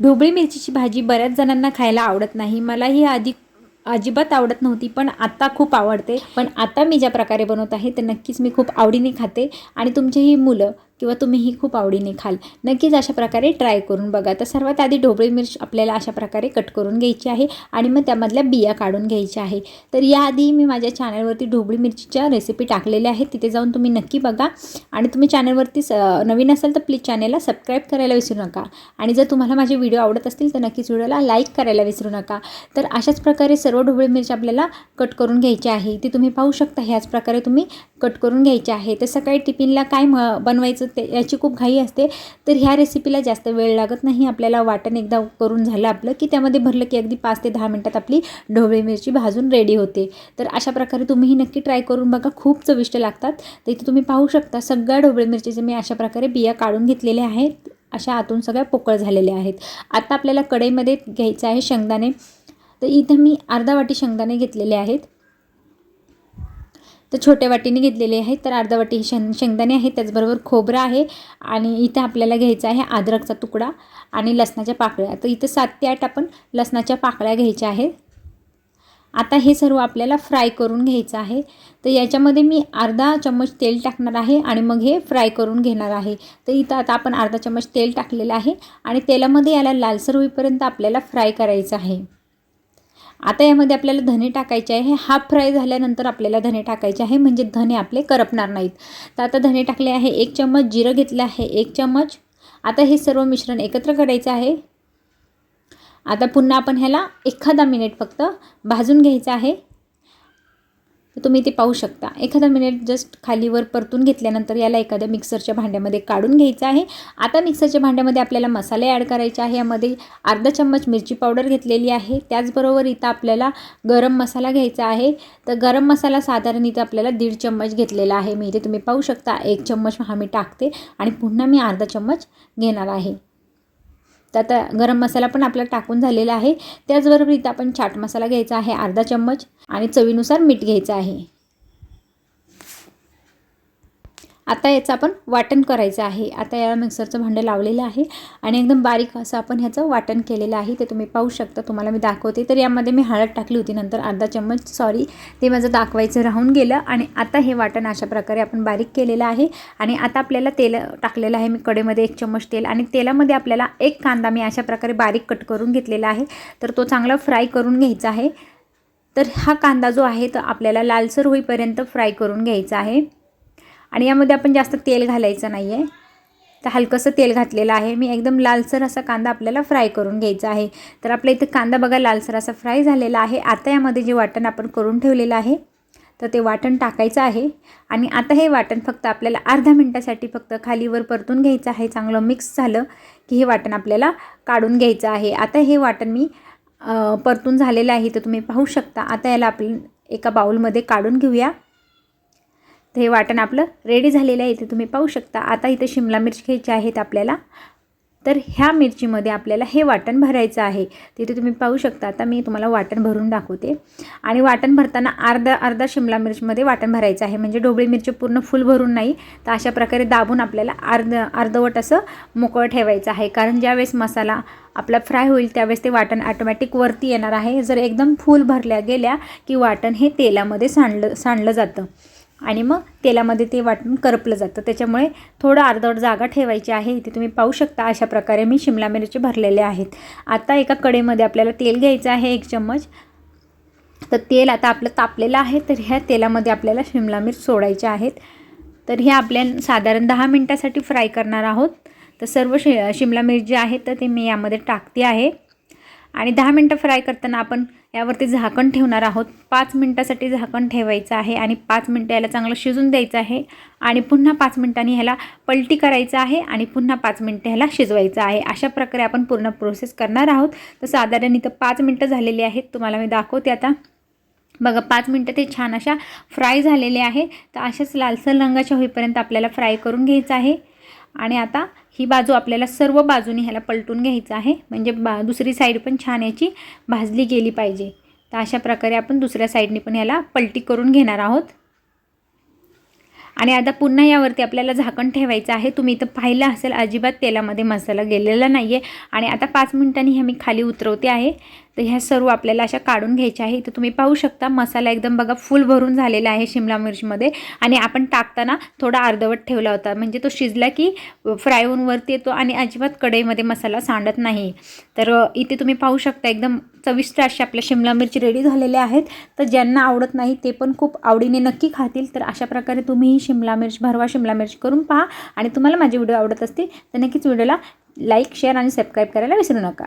ढोबळी मिरचीची भाजी बऱ्याच जणांना खायला आवडत नाही. मलाही आधी अजिबात आवडत नव्हती पण आता खूप आवडते. पण आता मी ज्या प्रकारे बनवत आहे ते नक्कीच मी खूप आवडीने खाते. आणि तुमचीही मुलं किंवा तुम्हीही खूप आवडीने खाल. नक्कीच अशा प्रकारे ट्राय करून बघा. तर सर्वात आधी ढोबळी मिरच आपल्याला अशा प्रकारे कट करून घ्यायची आहे आणि मग त्यामधल्या बिया काढून घ्यायच्या आहे. तर याआधी मी माझ्या चॅनलवरती ढोबळी मिरचीच्या रेसिपी टाकलेल्या आहेत. तिथे जाऊन तुम्ही नक्की बघा. आणि तुम्ही चॅनलवरती स नवीन असाल तर प्लीज चॅनलला सबस्क्राईब करायला विसरू नका. आणि जर तुम्हाला माझे व्हिडिओ आवडत असतील तर नक्कीच व्हिडिओला लाईक करायला विसरू नका. तर अशाच प्रकारे सर्व ढोबळी मिरची आपल्याला कट करून घ्यायची आहे. ती तुम्ही पाहू शकता. ह्याच प्रकारे तुम्ही कट करून घ्यायचे आहे. तर सकाळी टिफिनला काय म बनवायचं ते याची खूप घाई असते. तर ह्या रेसिपीला जास्त वेळ लागत नाही. आपल्याला वाटण एकदा करून झालं आपलं की त्यामध्ये भरलं की अगदी पाच ते दहा मिनटात आपली ढोबळी मिरची भाजून रेडी होते. तर अशा प्रकारे तुम्हीही नक्की ट्राय करून बघा. खूप चविष्ट लागतात. तर इथे तुम्ही पाहू शकता सगळ्या ढोबळी मिरचीचे मी अशा प्रकारे बिया काढून घेतलेल्या आहेत. अशा आतून सगळ्या पोकळ झालेल्या आहेत. आता आपल्याला कढईमध्ये घ्यायचं आहे शेंगदाणे. तर इथं मी अर्धा वाटी शेंगदाणे घेतलेले आहेत. तर छोट्या वाटीने घेतलेले आहेत तर अर्धा वाटी शेंग शेंगदाणे आहे त्याचबरोबर खोबरं आहे आणि इथं आपल्याला घ्यायचं आहे अद्रकचा तुकडा आणि लसणाच्या पाकळ्या. तर इथं सात ते आठ आपण लसणाच्या पाकळ्या घ्यायच्या आहेत. आता हे सर्व आपल्याला फ्राय करून घ्यायचं आहे. तर याच्यामध्ये मी अर्धा चम्मच तेल टाकणार आहे आणि मग हे फ्राय करून घेणार आहे. तर इथं आता आपण अर्धा चम्मच तेल टाकलेलं आहे आणि तेलामध्ये याला लालसर होईपर्यंत आपल्याला फ्राय करायचं आहे. आता यामध्ये आपल्याला धने टाकायचे आहे. हाफ फ्राय झाल्यानंतर आपल्याला धने टाकायचे आहे. म्हणजे धने आपले करपणार नाहीत. तर आता धने टाकले आहे. एक चम्मच जिरं घेतलं आहे. एक चम्मच. आता हे सर्व मिश्रण एकत्र करायचं आहे. आता पुन्हा आपण ह्याला एखादा मिनिट फक्त भाजून घ्यायचं आहे. तर तुम्ही ते पाहू शकता. एखादा मिनिट जस्ट खालीवर परतून घेतल्यानंतर याला एखाद्या मिक्सरच्या भांड्यामध्ये काढून घ्यायचं आहे. आता मिक्सरच्या भांड्यामध्ये आपल्याला मसाले ॲड करायचे आहे. यामध्ये अर्धा चम्मच मिरची पावडर घेतलेली आहे. त्याचबरोबर इथं आपल्याला गरम मसाला घ्यायचा आहे. तर गरम मसाला साधारण इथं आपल्याला दीड चम्मच घेतलेला आहे. मी इथे तुम्ही पाहू शकता. एक चम्मच हा मी टाकते आणि पुन्हा मी अर्धा चम्मच घेणार आहे. तर आता गरम मसाला पण आपला टाकून झालेला आहे. त्याचबरोबर इथं आपण चाट मसाला घ्यायचा आहे अर्धा चम्मच आणि चवीनुसार मीठ घ्यायचं आहे. आता याचं आपण वाटण करायचं आहे. आता याला मिक्सरचं भांडं लावलेलं आहे आणि एकदम बारीक असं आपण ह्याचं वाटण केलेलं आहे. ते तुम्ही पाहू शकता. तुम्हाला मी दाखवते. तर यामध्ये मी हळद टाकली होती. नंतर अर्धा चम्मच सॉरी ते माझं दाखवायचं राहून गेलं आणि आता हे वाटण अशा प्रकारे आपण बारीक केलेलं आहे. आणि आता आपल्याला तेल टाकलेलं आहे. मी कडेमध्ये एक चम्मच तेल आणि तेलामध्ये आपल्याला एक कांदा मी अशा प्रकारे बारीक कट करून घेतलेला आहे. तर तो चांगला फ्राय करून घ्यायचा आहे. तर हा कांदा जो आहे तो आपल्याला लालसर होईपर्यंत फ्राय करून घ्यायचा आहे. आणि यामध्ये आपण जास्त तेल घालायचं नाही आहे तर हलकंसं तेल घातलेलं आहे. मी एकदम लालसर असा कांदा आपल्याला फ्राय करून घ्यायचा आहे. तर आपल्या इथं कांदा बघा लालसर असा फ्राय झालेला आहे. आता यामध्ये जे वाटण आपण करून ठेवलेलं आहे तर ते वाटण टाकायचं आहे. आणि आता हे वाटण फक्त आपल्याला अर्धा मिनटासाठी फक्त खालीवर परतून घ्यायचं आहे. चांगलं मिक्स झालं की हे वाटण आपल्याला काढून घ्यायचं आहे. आता हे वाटण मी परतून झालेलं आहे. तर तुम्ही पाहू शकता. आता याला आपण एका बाऊलमध्ये काढून घेऊया. तर हे वाटण आपलं रेडी झालेलं आहे इथे तुम्ही पाहू शकता. आता इथे शिमला मिरची घ्यायची आहेत आपल्याला. तर ह्या मिरचीमध्ये आपल्याला हे वाटण भरायचं आहे. तिथे तुम्ही पाहू शकता. आता मी तुम्हाला वाटण भरून दाखवते. आणि वाटण भरताना अर्धा अर्धा शिमला मिरचीमध्ये वाटण भरायचं आहे. म्हणजे ढोबळी मिरची पूर्ण फुल भरून नाही तर अशा प्रकारे दाबून आपल्याला अर्ध अर्धवट असं मोकळं ठेवायचं आहे. कारण ज्यावेळेस मसाला आपला फ्राय होईल त्यावेळेस ते वाटण ॲटोमॅटिक वरती येणार आहे. जर एकदम फुल भरल्या गेल्या की वाटण हे तेलामध्ये सांडलं सांडलं जातं. आणि मग तेलामध्ये ते वाटून करपलं जातं. त्याच्यामुळे थोडं अर्धवट जागा ठेवायची आहे. इथे तुम्ही पाहू शकता अशा प्रकारे मी शिमला मिरची भरलेले आहेत. आता एका कडेमध्ये आपल्याला तेल घ्यायचं आहे एक चम्मच. तर तेल आता आपलं तापलेलं आहे. तर ह्या तेलामध्ये आपल्याला शिमला मिरच सोडायचे आहेत. तर हे आपल्या साधारण दहा मिनटासाठी फ्राय करणार आहोत. तर सर्व शि शिमला मिरची आहे तर ते मी यामध्ये टाकते आहे. आणि दहा मिनटं फ्राय करताना आपण यावरती झाकण ठेवणार आहोत. पाच मिनटासाठी झाकण ठेवायचं आहे आणि पाच मिनटं याला चांगलं शिजून द्यायचं आहे. आणि पुन्हा पाच मिनटांनी ह्याला पलटी करायचं आहे आणि पुन्हा पाच मिनटं ह्याला शिजवायचं आहे. अशा प्रकारे आपण पूर्ण प्रोसेस करणार आहोत. तर साधारण इथं पाच मिनटं झालेली आहेत. तुम्हाला मी दाखवते आता. बघा पाच मिनटं ते छान अशा फ्राय झालेले आहे. तर अशाच लालसर रंगाच्या होईपर्यंत आपल्याला फ्राय करून घ्यायचं आहे. आणि आता ही बाजू आपल्याला सर्व बाजूनी ह्याला पलटून घ्यायचं आहे. म्हणजे बा दुसरी साईड पण छान याची भाजली गेली पाहिजे. तर अशा प्रकारे आपण दुसऱ्या साईडनी पण ह्याला पलटी करून घेणार आहोत. आणि आता पुन्हा यावरती आपल्याला झाकण ठेवायचं आहे. तुम्ही इथं पाहिलं असेल अजिबात तेलामध्ये मसाला गेलेला नाही आहे आणि आता पाच मिनिटांनी हे मी खाली उतरवते आहे. तर ह्या सर्व आपल्याला अशा काढून घ्यायच्या आहे इथं तुम्ही पाहू शकता मसाला एकदम बघा फुल भरून झालेला आहे शिमला मिरचीमध्ये. आणि आपण टाकताना थोडा अर्धवट ठेवला होता. म्हणजे तो शिजला की फ्राय होऊन वरती येतो आणि अजिबात कढईमध्ये मसाला सांडत नाही. तर इथे तुम्ही पाहू शकता एकदम चविष्ट अशा आपल्या शिमला मिरची रेडी झालेल्या आहेत. तर ज्यांना आवडत नाही ते पण खूप आवडीने नक्की खातील. तर अशा प्रकारे तुम्ही शिमला मिर्च भरवा शिमला मिर्च करून पहा. आणि तुम्हाला माझे व्हिडिओ आवडत असतील तर नक्कीच व्हिडिओला लाईक शेअर आणि सबस्क्राईब करायला विसरू नका.